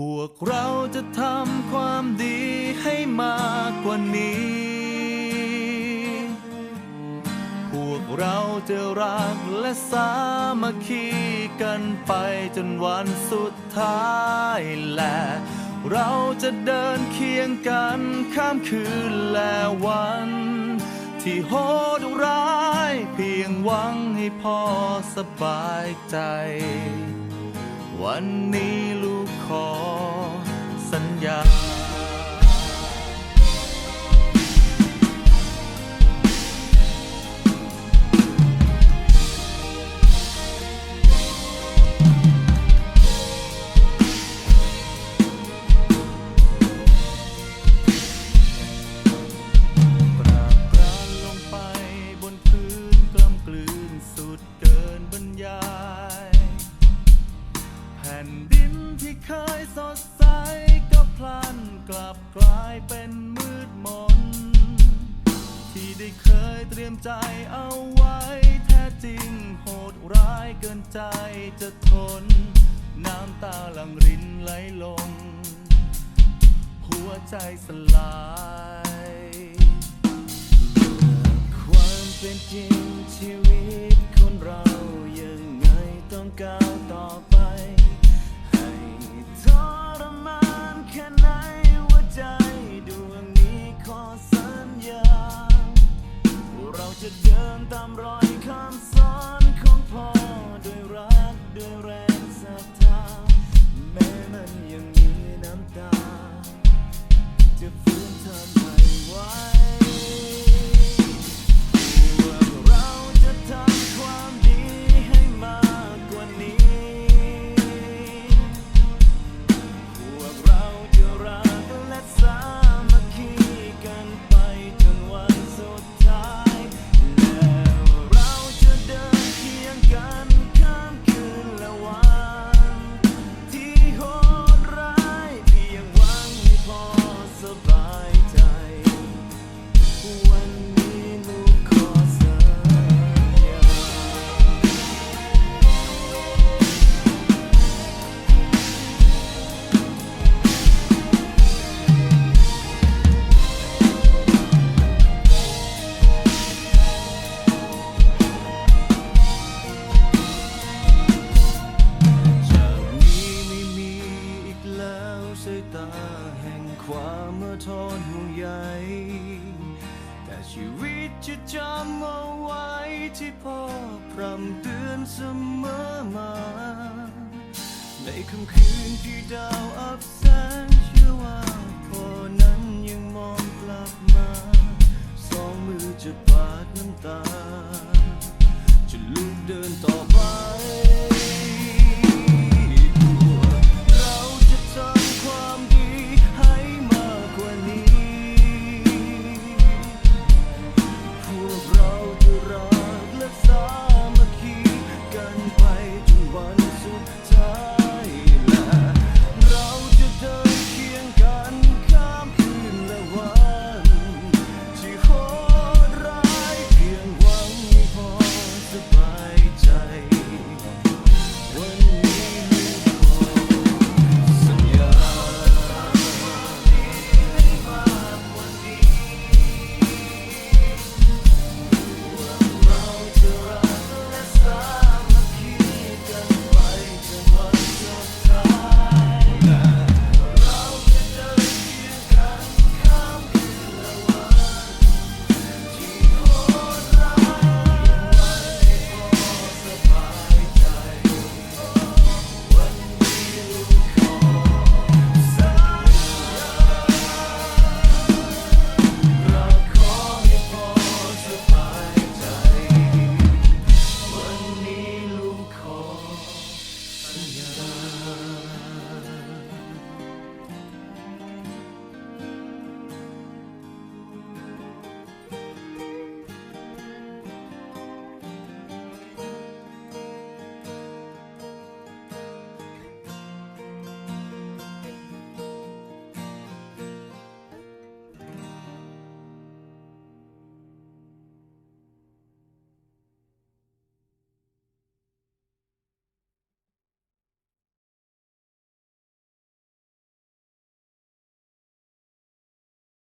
พวกเราจะทำความดีให้มากกว่านี้ พวกเราจะรักและสามัคคีกันไปจนวันสุดท้ายและเราจะเดินเคียงกันข้ามคืนและวัน ที่โหดร้ายเพียงหวังให้พ่อสบายใจ วันนี้ลู ขอสัญญา แผ่นดินที่เคยสดใสก็พลันกลับกลายเป็นมืดมน ที่ได้เคยเตรียมใจเอาไว้แท้จริงโหดร้ายเกินใจจะทน น้ำตาหลังรินไหลลง หัวใจสลายความเป็นจริงชีวิต จะเดินตามรอย จะจำเอาไว้ที่พ่อพร่ำเตือนเสมอมา ในค่ำคืนที่ดาวอับแสงเชื่อว่าพ่อนั้นยังมองกลับมา สองมือจะปาดน้ำตา จะลุกเดินต่อ